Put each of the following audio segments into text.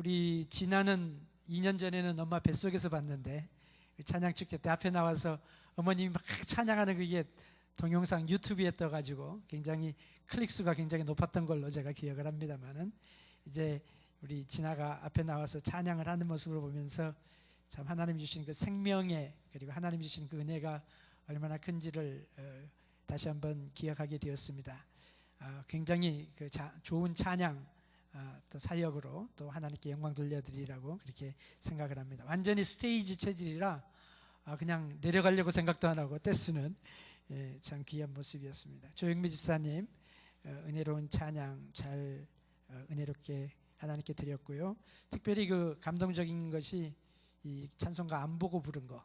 우리 지나는 2년 전에는 엄마 뱃속에서 봤는데 그 찬양 축제 때 앞에 나와서 어머님이 막 찬양하는 그게 동영상 유튜브에 떠가지고 굉장히 클릭 수가 굉장히 높았던 걸로 제가 기억을 합니다만은 이제 우리 진아가 앞에 나와서 찬양을 하는 모습을 보면서 참 하나님 주신 그 생명의 그리고 하나님 주신 그 은혜가 얼마나 큰지를 어, 다시 한번 기억하게 되었습니다. 아, 굉장히 그 자- 좋은 찬양 아, 또 사역으로 또 하나님께 영광 돌려드리라고 그렇게 생각을 합니다. 완전히 스테이지 체질이라 아, 그냥 내려가려고 생각도 안 하고 떼쓰는 예, 참 귀한 모습이었습니다. 조영미 집사님 어, 은혜로운 찬양 잘 어, 은혜롭게 하나님께 드렸고요. 특별히 그 감동적인 것이 이 찬송가 안 보고 부른 거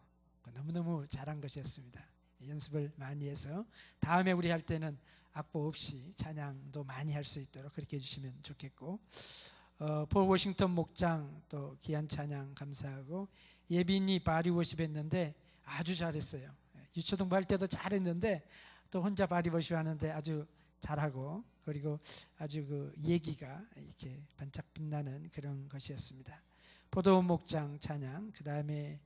너무너무 잘한 것이었습니다. 연습을 많이 해서 다음에 우리 할 때는 악보 없이 찬양도 많이 할 수 있도록 그렇게 해주시면 좋겠고 어, 폴 워싱턴 목장 또 귀한 찬양 감사하고 예빈이 바리 워십 했는데 아주 잘했어요. 예, 유초등부 할 때도 잘했는데 또 혼자 바리 워십 하는데 아주 잘하고 그리고 아주 그 얘기가 이렇게 반짝 빛나는 그런 것이었습니다. 포도원 목장 찬양 그 다음에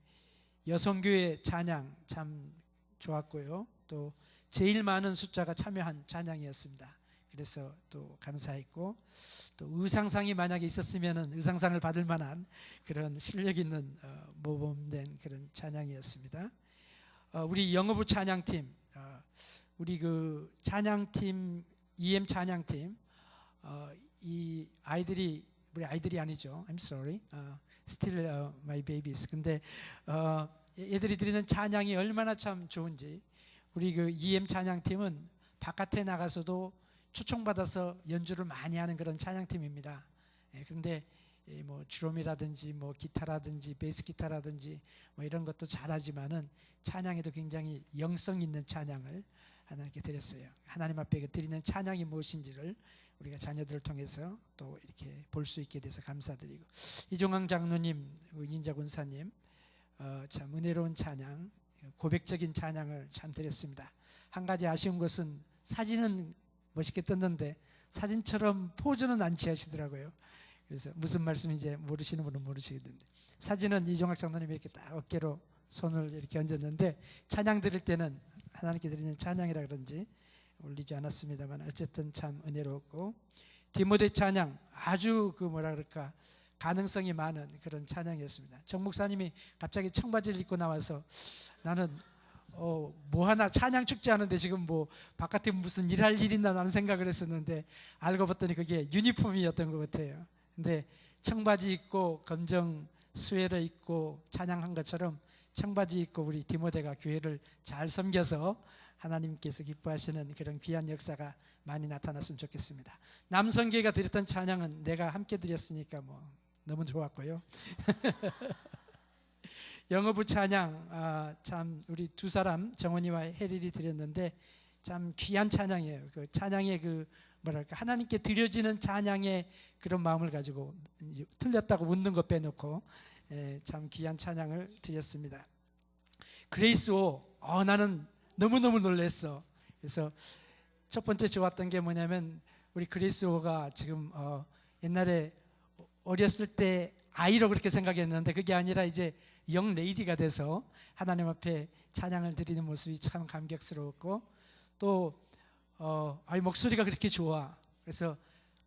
여성교회 찬양 참 좋았고요. 또 제일 많은 숫자가 참여한 찬양이었습니다. 그래서 또 감사했고 또 의상상이 만약에 있었으면은 의상상을 받을 만한 그런 실력 있는 어, 모범된 그런 찬양이었습니다. 어, 우리 영어부 찬양팀, 어, 우리 그 찬양팀 EM 찬양팀 어, 이 아이들이 우리 아이들이 아니죠. I'm sorry. 어, still uh, my babies. 근데 어, 얘들이 드리는 찬양이 얼마나 참 좋은지 우리 그 EM 찬양팀은 바깥에 나가서도 초청받아서 연주를 많이 하는 그런 찬양팀입니다. 예, 그런데 이뭐 주롬이라든지 뭐 기타라든지 베이스 기타라든지 뭐 이런 것도 잘하지만은 찬양에도 굉장히 영성 있는 찬양을 하나님께 드렸어요. 하나님 앞에 그 드리는 찬양이 무엇인지를 우리가 자녀들을 통해서 또 이렇게 볼 수 있게 돼서 감사드리고 이종황 장로님, 인자 군사님 어, 참 은혜로운 찬양, 고백적인 찬양을 참 드렸습니다. 한 가지 아쉬운 것은 사진은 멋있게 떴는데 사진처럼 포즈는 안 취하시더라고요. 그래서 무슨 말씀인지 모르시는 분은 모르시겠는데 사진은 이종학 장로님이 이렇게 딱 어깨로 손을 이렇게 얹었는데 찬양 드릴 때는 하나님께 드리는 찬양이라 그런지 올리지 않았습니다만 어쨌든 참 은혜롭고 디모데 찬양 아주 그 뭐라 그럴까 가능성이 많은 그런 찬양이었습니다. 정 목사님이 갑자기 청바지를 입고 나와서 나는 어, 뭐 하나 찬양 축제 하는데 지금 뭐 바깥에 무슨 일할 일 있나 나는 생각을 했었는데 알고 봤더니 그게 유니폼이었던 것 같아요. 근데 청바지 입고 검정 스웨터 입고 찬양한 것처럼 청바지 입고 우리 디모데가 교회를 잘 섬겨서 하나님께서 기뻐하시는 그런 귀한 역사가 많이 나타났으면 좋겠습니다. 남성교회가 드렸던 찬양은 내가 함께 드렸으니까 뭐 너무 좋았고요. 영어부 찬양 아, 참 우리 두 사람 정원이와 혜릴이 드렸는데 참 귀한 찬양이에요. 그 찬양의 그 뭐랄까 하나님께 드려지는 찬양의 그런 마음을 가지고 틀렸다고 웃는 거 빼놓고 예, 참 귀한 찬양을 드렸습니다. 그레이스 오, 어, 나는 너무 너무 놀랐어. 그래서 첫 번째 좋았던 게 뭐냐면 우리 그레이스 오가 지금 어, 옛날에 어렸을 때 아이로 그렇게 생각했는데 그게 아니라 이제 영 레이디가 돼서 하나님 앞에 찬양을 드리는 모습이 참 감격스러웠고 또 어, 아이 목소리가 그렇게 좋아. 그래서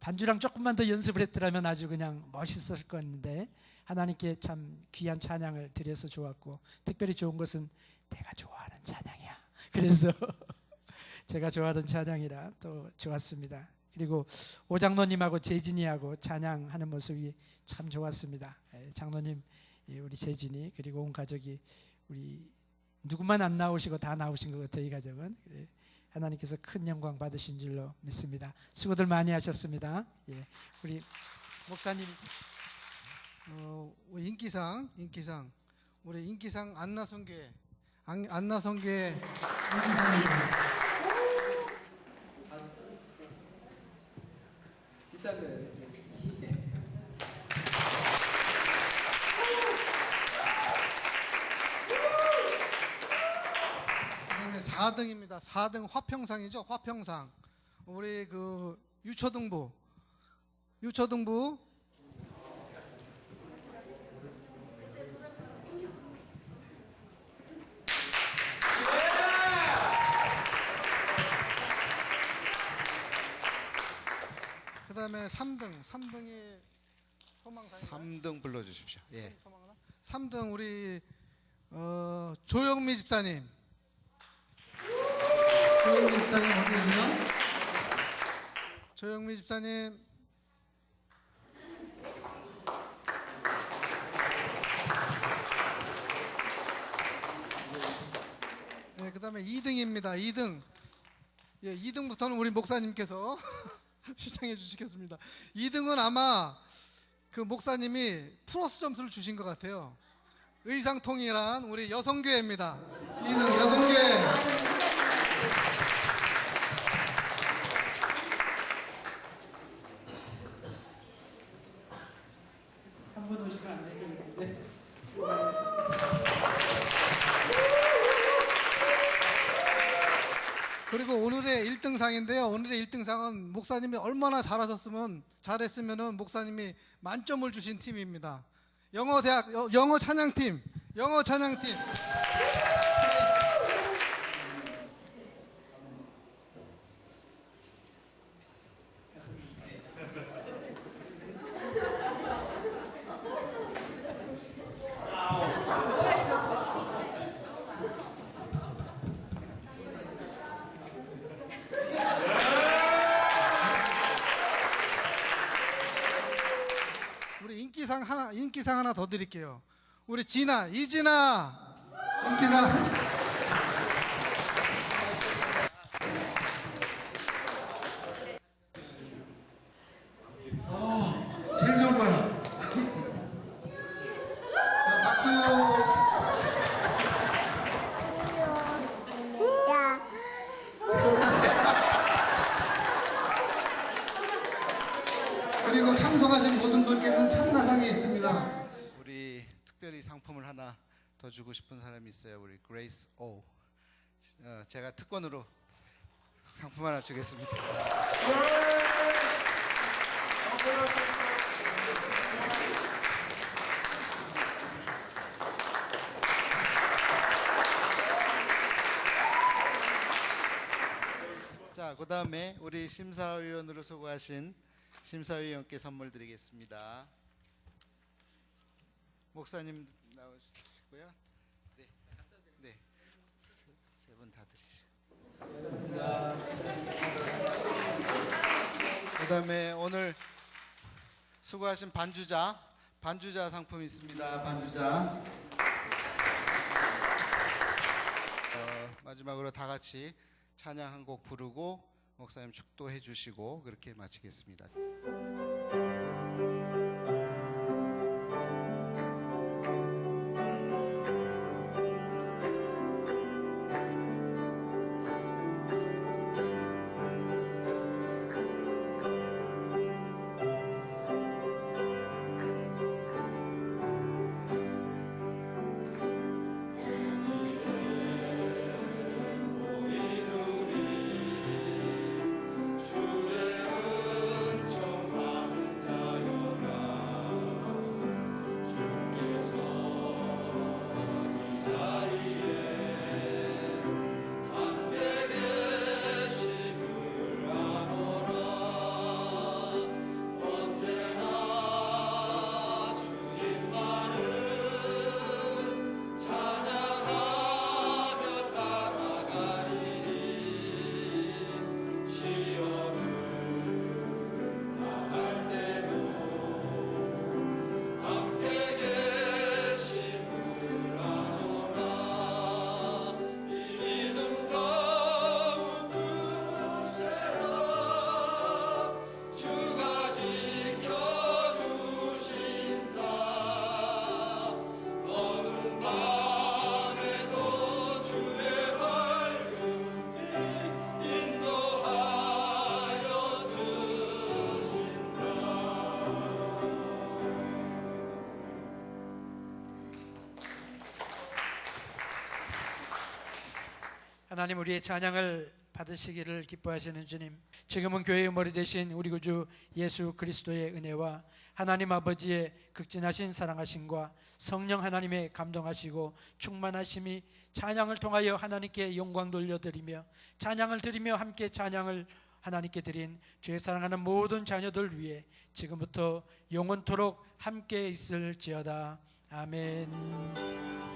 반주랑 조금만 더 연습을 했더라면 아주 그냥 멋있었을 건데 하나님께 참 귀한 찬양을 드려서 좋았고 특별히 좋은 것은 내가 좋아하는 찬양이야. 그래서 제가 좋아하는 찬양이라 또 좋았습니다. 그리고 오장로님하고 재진이하고 찬양하는 모습이 참 좋았습니다. 예, 장로님, 예, 우리 재진이 그리고 온 가족이 우리 누구만 안 나오시고 다 나오신 것 같아요. 이 가정은 예, 하나님께서 큰 영광 받으신 줄로 믿습니다. 수고들 많이 하셨습니다. 예, 우리 목사님 어, 인기상 인기상 우리 인기상 안나성계 안- 안나성계 인기상입니다. 4등입니다. 4등 화평상이죠. 화평상. 우리 그 유초등부. 유초등부. 그 다음에 3등. 3등이 소망상. 3등 불러주십시오. 예. 3등 우리 어, 조영미 집사님. 조영미 집사님 계세요? 조영미 집사님. 네, 그 다음에 2등입니다. 2등. 예, 2등부터는 우리 목사님께서 시상해 주시겠습니다. 2등은 아마 그 목사님이 플러스 점수를 주신 것 같아요. 의상통일한 우리 여성교회입니다. 2등 여성교회. 한 번 오시면 안 되겠는데. 그리고 오늘의 1등상인데요. 오늘의 1등상은 목사님이 얼마나 잘하셨으면 잘했으면은 목사님이 만점을 주신 팀입니다. 영어 대학 여- 영어 찬양팀. 영어 찬양팀. 우리 인기상 하나 인기상 하나 더 드릴게요. 우리 진아 이진아. 인기상 제일 좋은 거야. 자, 박수. 그리고 참석하신 모든 분께는 참가상이 있습니다. 우리 특별히 상품을 하나 더 주고 싶은 사람이 있어요. 우리 그레이스 오. 어, 제가 특권으로 상품 하나 주겠습니다. 자, 그 다음에 우리 심사위원으로 수고하신 심사위원께 선물 드리겠습니다. 목사님 나오시고요. 네, 네, 세분다 드리시고. 그다음에 오늘 수고하신 반주자, 반주자 상품 있습니다. 반주자. 어, 마지막으로 다 같이 찬양 한 곡 부르고 목사님 축도해 주시고 그렇게 마치겠습니다. 하나님 우리의 찬양을 받으시기를 기뻐하시는 주님 지금은 교회의 머리 대신 우리 구주 예수 그리스도의 은혜와 하나님 아버지의 극진하신 사랑하심과 성령 하나님의 감동하시고 충만하심이 찬양을 통하여 하나님께 영광 돌려드리며 찬양을 드리며 함께 찬양을 하나님께 드린 주의 사랑하는 모든 자녀들 위해 지금부터 영원토록 함께 있을지어다. 아멘.